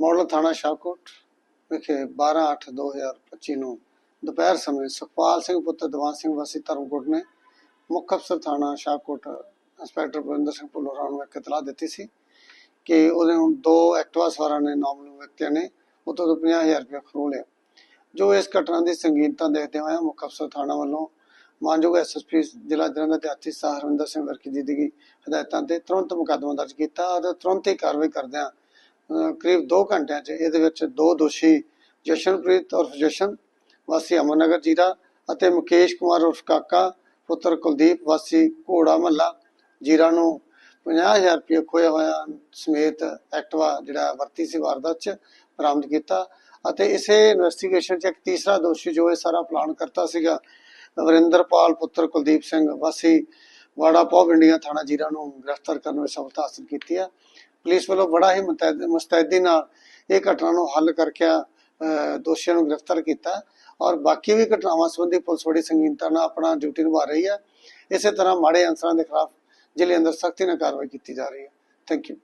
Model ਥਾਣਾ ਸ਼ਾਹਕੋਟ ਵਿਖੇ 12/8/2025 ਨੂੰ ਦੁਪਹਿਰ ਸਮੇਂ ਸੁਖਪਾਲ ਸਿੰਘ ਪੁੱਤਰ ਦੀਵਾਨ ਸਿੰਘ ਵਾਸੀ ਧਰਮਕੋਟ ਨੇ ਮੁੱਖ ਅਫਸਰ ਥਾਣਾ ਸ਼ਾਹਕੋਟ ਇੰਸਪੈਕਟਰ ਬਰਿੰਦਰ ਸਿੰਘ ਭੁੱਲੋਰਾ ਨੂੰ ਇੱਕ ਇਤਲਾਹ ਦਿੱਤੀ ਸੀ ਕਿ ਉਹਦੇ ਹੁਣ ਦੋ ਐਕਟਿਵਾ ਸਵਾਰਾਂ ਨੇ ਨਾਮਲੂਮ ਵਿਅਕਤੀਆਂ ਨੇ ਉਹ ਤੋਂ 50000 ਰੁਪਏ ਖੋਹ ਲਿਆ। ਜੋ ਇਸ ਘਟਨਾ ਦੀ ਸੰਗੀਨਤਾ ਦੇਖਦੇ ਹੋਏ ਮੁੱਖ ਅਫਸਰ ਥਾਣਾ ਵੱਲੋਂ ਮਾਨਯੋਗ ਐਸਐਸਪੀ ਜ਼ਿਲ੍ਹਾ ਜਲੰਧਰ ਦੇ ਆਤੀ ਸਾਹ ਸਿੰਘ ਵਰਕੀ ਜੀ ਦੀ ਹਦਾਇਤਾਂ ਤੇ ਤੁਰੰਤ ਮੁਕੱਦਮਾ ਦਰਜ ਕੀਤਾ ਅਤੇ ਤੁਰੰਤ ਹੀ ਕਾਰਵਾਈ ਕਰਦਿਆਂ ਕਰੀਬ 2 ਘੰਟਿਆਂ 'ਚ ਇਹਦੇ ਵਿੱਚ ਦੋ ਦੋਸ਼ੀ ਜਸ਼ਨਪ੍ਰੀਤ ਔਰ ਜਸ਼ਨ, ਵਾਸੀ ਅਮਨਗਰ ਜੀਰਾ ਅਤੇ ਮੁਕੇਸ਼ ਕੁਮਾਰ ਉਰਫ ਕਾਕਾ, ਪੁੱਤਰ ਕੁਲਦੀਪ, ਵਾਸੀ ਘੋੜਾ ਮਹੱਲਾ ਜੀਰਾ ਨੂੰ 50000 ਰੁਪਏ ਖੋਇਆ ਹੋਇਆ ਸਮੇਤ ਐਕਟਵਾ ਜਿਹੜਾ ਵਰਤੀ ਸੀ ਵਾਰਦਾਤ 'ਚ ਬਰਾਮਦ ਕੀਤਾ ਅਤੇ ਇਸੇ ਇਨਵੈਸਟੀਗੇਸ਼ਨ 'ਚ ਇੱਕ ਤੀਸਰਾ ਦੋਸ਼ੀ ਜੋ ਇਹ ਸਾਰਾ ਪਲਾਨ ਕਰਤਾ ਸੀਗਾ ਵਰਿੰਦਰਪਾਲ ਪੁੱਤਰ ਕੁਲਦੀਪ ਸਿੰਘ, ਵਾਸੀ ਵਾੜਾ ਪੌਬ ਇੰਡੀਆ ਥਾਣਾ ਜੀਰਾ ਨੂੰ ਗ੍ਰਿਫਤਾਰ ਕਰਨ ਵਿੱਚ ਸਫਲਤਾ ਹਾਸਲ ਕੀਤੀ ਹੈ। ਪੁਲਿਸ ਵੱਲੋਂ ਬੜਾ ਹੀ ਮੁਸਤੈਦੀ ਨਾਲ ਇਹ ਘਟਨਾ ਨੂੰ ਹੱਲ ਕਰਕੇ ਦੋਸ਼ੀਆਂ ਨੂੰ ਗ੍ਰਿਫਤਾਰ ਕੀਤਾ ਔਰ ਬਾਕੀ ਵੀ ਘਟਨਾਵਾਂ ਸੰਬੰਧੀ ਪੁਲਿਸ ਬੜੀ ਸੰਗੀਨਤਾ ਨਾਲ ਆਪਣਾ ਡਿਊਟੀ ਨਿਭਾ ਰਹੀ ਹੈ। ਇਸੇ ਤਰ੍ਹਾਂ ਮਾੜੇ ਅਨਸਰਾਂ ਦੇ ਖਿਲਾਫ ਜ਼ਿਲ੍ਹੇ ਅੰਦਰ ਸਖਤੀ ਨਾਲ ਕਾਰਵਾਈ ਕੀਤੀ ਜਾ ਰਹੀ ਹੈ। Thank you